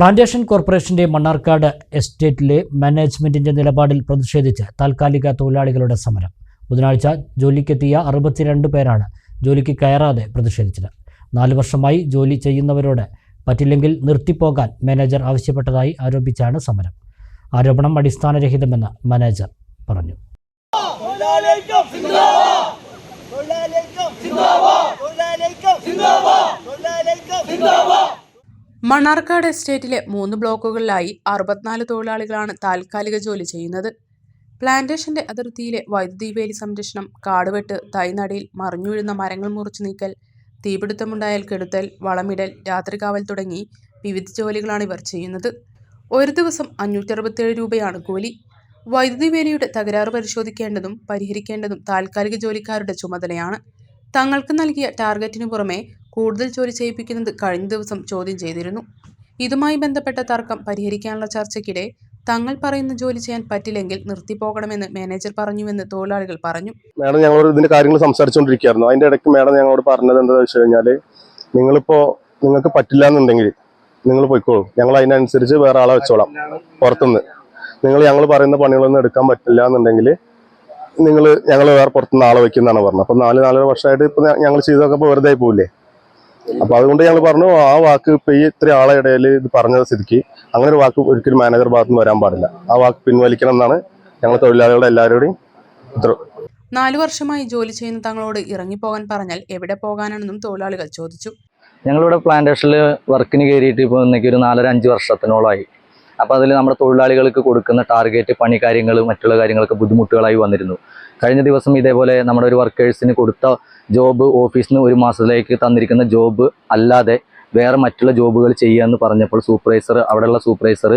Plantation കോർപ്പറേഷന്റെ മണ്ണാർക്കാട് എസ്റ്റേറ്റിലെ മാനേജ്മെന്റിന്റെ നിലപാടിൽ പ്രതിഷേധിച്ച് താൽക്കാലിക തൊഴിലാളികളുടെ സമരം. ബുധനാഴ്ച ജോലിക്കെത്തിയ അറുപത്തിരണ്ട് പേരാണ് ജോലിക്ക് കയറാതെ പ്രതിഷേധിച്ചത്. നാല് വർഷമായി ജോലി ചെയ്യുന്നവരോട് പറ്റില്ലെങ്കിൽ നിർത്തിപ്പോകാൻ മാനേജർ ആവശ്യപ്പെട്ടതായി ആരോപിച്ചാണ് സമരം. ആരോപണം അടിസ്ഥാനരഹിതമെന്ന് മാനേജർ പറഞ്ഞു. മണ്ണാർക്കാട് എസ്റ്റേറ്റിലെ മൂന്ന് ബ്ലോക്കുകളിലായി അറുപത്തിനാല് തൊഴിലാളികളാണ് താൽക്കാലിക ജോലി ചെയ്യുന്നത്. പ്ലാന്റേഷന്റെ അതിർത്തിയിലെ വൈദ്യുതി വേലി സംരക്ഷണം കാടുവെട്ട് തൈനടിയിൽ മറിഞ്ഞുവീഴുന്ന മരങ്ങൾ മുറിച്ചു നീക്കൽ തീപിടുത്തമുണ്ടായാൽ കെടുത്തൽ വളമിടൽ രാത്രികാവൽ തുടങ്ങി വിവിധ ജോലികളാണ് ഇവർ ചെയ്യുന്നത്. ഒരു ദിവസം അഞ്ഞൂറ്റി അറുപത്തേഴ് രൂപയാണ് കൂലി. വൈദ്യുതി വേലിയുടെ തകരാറ് പരിശോധിക്കേണ്ടതും പരിഹരിക്കേണ്ടതും താൽക്കാലിക ജോലിക്കാരുടെ ചുമതലയാണ്. തങ്ങൾക്ക് നൽകിയ ടാർഗറ്റിനു പുറമെ കൂടുതൽ ജോലി ചെയ്യിപ്പിക്കുന്നത് കഴിഞ്ഞ ദിവസം ചോദ്യം ചെയ്തിരുന്നു. ഇതുമായി ബന്ധപ്പെട്ട തർക്കം പരിഹരിക്കാനുള്ള ചർച്ചയ്ക്കിടെ തങ്ങൾ പറയുന്ന ജോലി ചെയ്യാൻ പറ്റില്ലെങ്കിൽ നിർത്തിപ്പോകണമെന്ന് മാനേജർ പറഞ്ഞുവെന്ന് തൊഴിലാളികൾ പറഞ്ഞു. മാഡം ഞങ്ങളോട് ഇതിന്റെ കാര്യങ്ങൾ സംസാരിച്ചുകൊണ്ടിരിക്കുകയായിരുന്നു. അതിന്റെ ഇടയ്ക്ക് മാഡം ഞങ്ങളോട് പറഞ്ഞത് എന്താണെന്ന് വെച്ച് കഴിഞ്ഞാൽ നിങ്ങളിപ്പോ നിങ്ങൾക്ക് പറ്റില്ല എന്നുണ്ടെങ്കിൽ നിങ്ങൾ പോയിക്കോളൂ. ഞങ്ങൾ അതിനനുസരിച്ച് വേറെ ആളെ വെച്ചോളാം പുറത്തുനിന്ന്. നിങ്ങൾ ഞങ്ങൾ പറയുന്ന പണികളൊന്നും എടുക്കാൻ പറ്റില്ല എന്നുണ്ടെങ്കിൽ നിങ്ങൾ ഞങ്ങൾ വേറെ പുറത്തുനിന്ന് ആളെ വെക്കുന്നതാണ് പറഞ്ഞത്. അപ്പൊ നാല് നാലര വർഷമായിട്ട് ഇപ്പൊ ഞങ്ങൾ ചെയ്തൊക്കെ വെറുതെ ആയി പോവില്ലേ? അപ്പൊ അതുകൊണ്ട് ഞങ്ങൾ പറഞ്ഞു ആ വാക്ക് ഇപ്പൊ ഈ ഇത്ര ആളെ ഇടയിൽ ഇത് പറഞ്ഞ സ്ഥിതിക്ക്. അങ്ങനെ ഒരു വാക്ക് ഒരിക്കലും മാനേജർ ഭാഗത്തുനിന്ന് വരാൻ പാടില്ല. ആ വാക്ക് പിൻവലിക്കണം എന്നാണ് ഞങ്ങൾ തൊഴിലാളികളുടെ എല്ലാവരുടെയും നാലു വർഷമായി ജോലി ചെയ്യുന്ന തങ്ങളോട് ഇറങ്ങിപ്പോകാൻ പറഞ്ഞാൽ എവിടെ പോകാനാണെന്നും തൊഴിലാളികൾ ചോദിച്ചു. ഞങ്ങളിവിടെ പ്ലാന്റേഷനിൽ വർക്കിന് കയറിയിട്ട് ഇപ്പോൾ ഇന്നേക്ക് ഒരു നാലര അഞ്ച് വർഷത്തിനോളമായി അപ്പോൾ അതിൽ നമ്മുടെ തൊഴിലാളികൾക്ക് കൊടുക്കുന്ന ടാർഗറ്റ് പണി കാര്യങ്ങൾ മറ്റുള്ള കാര്യങ്ങളൊക്കെ ബുദ്ധിമുട്ടുകളായി വന്നിരുന്നു. കഴിഞ്ഞ ദിവസം ഇതേപോലെ നമ്മുടെ ഒരു വർക്കേഴ്സിന് കൊടുത്ത ജോബ് ഓഫീസിൽ ഒരു മാസത്തിലേക്ക് തന്നിരിക്കുന്ന ജോബ് അല്ലാതെ വേറെ മറ്റുള്ള ജോബുകൾ ചെയ്യാമെന്ന് പറഞ്ഞപ്പോൾ സൂപ്പർവൈസർ അവിടെയുള്ള സൂപ്പർവൈസർ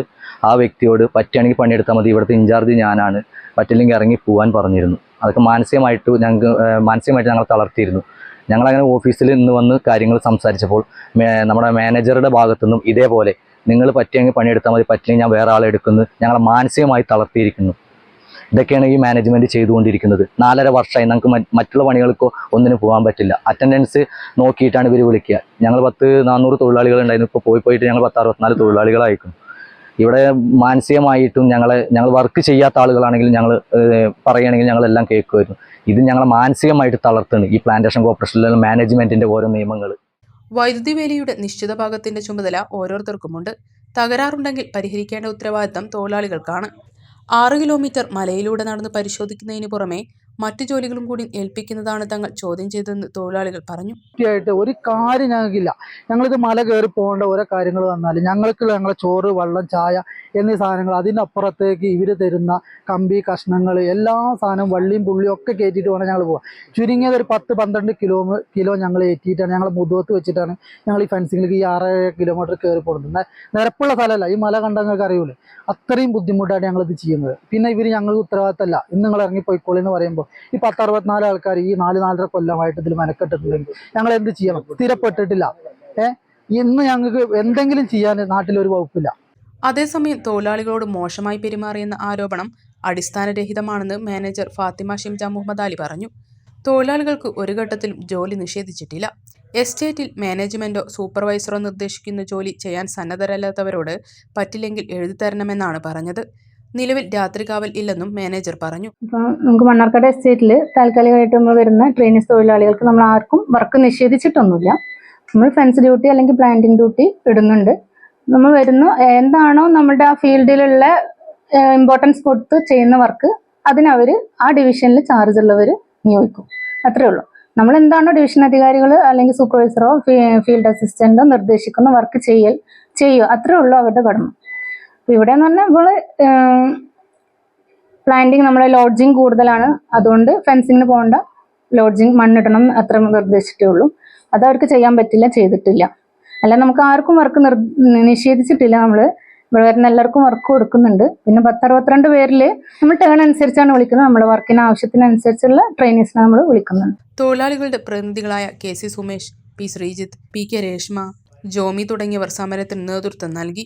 ആ വ്യക്തിയോട് പറ്റുകയാണെങ്കിൽ പണിയെടുത്താൽ മതി ഇവിടുത്തെ ഇൻചാർജ് ഞാനാണ്. പറ്റില്ലെങ്കിൽ ഇറങ്ങി പോകാൻ പറഞ്ഞിരുന്നു. അതൊക്കെ മാനസികമായിട്ട് ഞങ്ങൾക്ക് മാനസികമായിട്ട് ഞങ്ങളെ തളർത്തിയിരുന്നു. ഞങ്ങളങ്ങനെ ഓഫീസിൽ നിന്ന് വന്ന് കാര്യങ്ങൾ സംസാരിച്ചപ്പോൾ നമ്മുടെ മാനേജറുടെ ഭാഗത്തുനിന്നും ഇതേപോലെ നിങ്ങൾ പറ്റിയെങ്കിൽ പണിയെടുത്താൽ മതി പറ്റിയെങ്കിൽ ഞാൻ വേറെ ആളെ എടുക്കുന്നു. ഞങ്ങളെ മാനസികമായി തളർത്തിയിരിക്കുന്നു. ഇതൊക്കെയാണ് ഈ മാനേജ്മെന്റ് ചെയ്തുകൊണ്ടിരിക്കുന്നത്. നാലര വർഷമായി നമുക്ക് മറ്റുള്ള പണികൾക്കോ ഒന്നിനും പോകാൻ പറ്റില്ല. അറ്റൻഡൻസ് നോക്കിയിട്ടാണ് ഇവർ വിളിക്കുക. ഞങ്ങൾ പത്ത് നാനൂറ് തൊഴിലാളികൾ ഉണ്ടായിരുന്നു. ഇപ്പോൾ പോയി പോയിട്ട് ഞങ്ങൾ പത്ത് അറുപത്തിനാല് തൊഴിലാളികളായിരിക്കും. ഇവിടെ മാനസികമായിട്ടും ഞങ്ങളെ ഞങ്ങൾ വർക്ക് ചെയ്യാത്ത ആളുകളാണെങ്കിലും ഞങ്ങൾ പറയുകയാണെങ്കിൽ ഞങ്ങളെല്ലാം കേൾക്കുമായിരുന്നു. ഇത് ഞങ്ങളെ മാനസികമായിട്ട് തളർത്തുന്നു. ഈ പ്ലാന്റേഷൻ കോർപ്പറേഷനിലെ മാനേജ്മെന്റിന്റെ ഓരോ നിയമങ്ങൾ. വൈദ്യുതി വേലിയുടെ നിശ്ചിത ഭാഗത്തിന്റെ ചുമതല ഓരോരുത്തർക്കുമുണ്ട്. തകരാറുണ്ടെങ്കിൽ പരിഹരിക്കേണ്ട ഉത്തരവാദിത്തം തൊഴിലാളികൾക്കാണ്. ആറ് കിലോമീറ്റർ മലയിലൂടെ നടന്ന് പരിശോധിക്കുന്നതിന് പുറമെ മറ്റു ജോലികളും കൂടി ഏൽപ്പിക്കുന്നതാണ് തങ്ങൾ ചോദ്യം ചെയ്തതെന്ന് തൊഴിലാളികൾ പറഞ്ഞു. കൃത്യമായിട്ട് ഒരു കാര്യം ഞങ്ങൾക്കില്ല ഞങ്ങളിത് മല കയറി പോകേണ്ട ഓരോ കാര്യങ്ങൾ വന്നാൽ ഞങ്ങൾക്കുള്ള ഞങ്ങളെ ചോറ് വെള്ളം ചായ എന്നീ സാധനങ്ങൾ അതിനപ്പുറത്തേക്ക് ഇവർ തരുന്ന കമ്പി കഷ്ണങ്ങൾ എല്ലാ സാധനവും വള്ളിയും പുള്ളിയും ഒക്കെ കയറ്റിയിട്ട് വേണം ഞങ്ങൾ പോകാം ചുരുങ്ങിയത് ഒരു പത്ത് പന്ത്രണ്ട് കിലോ കിലോ ഞങ്ങൾ ഏറ്റിയിട്ടാണ് ഞങ്ങൾ മുതുവത്ത് വെച്ചിട്ടാണ് ഞങ്ങൾ ഈ ഫെൻസിങ്ങിലേക്ക് ഈ ആറ് കിലോമീറ്റർ കയറി പോകുന്നത്. നിരപ്പുള്ള സ്ഥലമല്ല ഈ മല കണ്ട നിങ്ങൾക്ക് അറിയൂലേ. അത്രയും ബുദ്ധിമുട്ടാണ് ഞങ്ങളിത് ചെയ്യുന്നത്. പിന്നെ ഇവർ ഞങ്ങൾക്ക് ഉത്തരവാദിത്തമല്ല. ഇന്ന് നിങ്ങൾ ഇറങ്ങിപ്പോയിക്കോളി എന്ന് പറയുമ്പോൾ ഈ പത്ത് അറുപത്തിനാല് ആൾക്കാർ ഈ നാല് നാലര കൊല്ലമായിട്ട് ഇതിൽ മെനക്കെട്ടിട്ടുണ്ടെങ്കിൽ ഞങ്ങൾ എന്ത് ചെയ്യണം? സ്ഥിരപ്പെട്ടിട്ടില്ല. ഏ? ഇന്ന് ഞങ്ങൾക്ക് എന്തെങ്കിലും ചെയ്യാൻ നാട്ടിലൊരു വകുപ്പില്ല. അതേസമയം തൊഴിലാളികളോട് മോശമായി പെരുമാറിയെന്ന ആരോപണം അടിസ്ഥാനരഹിതമാണെന്ന് മാനേജർ ഫാത്തിമ ഷിംജ മുഹമ്മദ് അലി പറഞ്ഞു. തൊഴിലാളികൾക്ക് ഒരു ഘട്ടത്തിലും ജോലി നിഷേധിച്ചിട്ടില്ല. എസ്റ്റേറ്റിൽ മാനേജ്മെന്റോ സൂപ്പർവൈസറോ നിർദ്ദേശിക്കുന്ന ജോലി ചെയ്യാൻ സന്നദ്ധരല്ലാത്തവരോട് പറ്റില്ലെങ്കിൽ എഴുതി തരണമെന്നാണ് പറഞ്ഞത്. നിലവിൽ രാത്രി കാവൽ ഇല്ലെന്നും മാനേജർ പറഞ്ഞു. നമുക്ക് മണ്ണാർക്കാട് എസ്റ്റേറ്റിൽ താൽക്കാലികമായിട്ട് നമ്മൾ വരുന്ന ട്രെയിനിസ് തൊഴിലാളികൾക്ക് നമ്മൾ ആർക്കും വർക്ക് നിഷേധിച്ചിട്ടൊന്നുമില്ല. നമ്മൾ ഫെൻസ് ഡ്യൂട്ടി അല്ലെങ്കിൽ പ്ലാന്റിംഗ് ഡ്യൂട്ടി ഇടുന്നുണ്ട്. നമ്മൾ വരുന്നു എന്താണോ നമ്മുടെ ആ ഫീൽഡിലുള്ള ഇമ്പോർട്ടൻസ് കൊടുത്ത് ചെയ്യുന്ന വർക്ക് അതിനവർ ആ ഡിവിഷനിൽ ചാർജ് ഉള്ളവർ നിയോഗിക്കും. അത്രേ ഉള്ളൂ. നമ്മൾ എന്താണോ ഡിവിഷൻ അധികാരികൾ അല്ലെങ്കിൽ സൂപ്പർവൈസറോ ഫീൽഡ് അസിസ്റ്റന്റോ നിർദ്ദേശിക്കുന്ന വർക്ക് ചെയ്യൽ ചെയ്യുക. അത്രേ ഉള്ളൂ അവരുടെ കടമ. ഇവിടെ എന്ന് പറഞ്ഞാൽ ഇവൾ പ്ലാന്റിങ് നമ്മുടെ ലോഡ്ജിങ് കൂടുതലാണ്. അതുകൊണ്ട് ഫെൻസിങ്ങിന് പോകേണ്ട ലോഡ്ജിങ് മണ്ണിടണം അത്ര നിർദ്ദേശിച്ചിട്ടേ ഉള്ളൂ അത് അവർക്ക് ചെയ്യാൻ പറ്റില്ല ചെയ്തിട്ടില്ല. അല്ല നമുക്ക് ആർക്കും വർക്ക് നിർ നിഷേധിച്ചിട്ടില്ല നമ്മൾ ഇവിടെ വരുന്ന എല്ലാവർക്കും വർക്ക് കൊടുക്കുന്നുണ്ട്. പിന്നെ പത്തറുപത്തിരണ്ട് പേരിൽ നമ്മൾ ടേൺ അനുസരിച്ചാണ് വിളിക്കുന്നത്. നമ്മുടെ വർക്കിന് ആവശ്യത്തിനനുസരിച്ചുള്ള ട്രെയിനേഴ്സിനെ നമ്മൾ വിളിക്കുന്നുണ്ട്. തൊഴിലാളികളുടെ പ്രതിനിധികളായ K C Sumesh P Sreejith P K Reshma Jomi തുടങ്ങിയവർ സമരത്തിന് നേതൃത്വം നൽകി.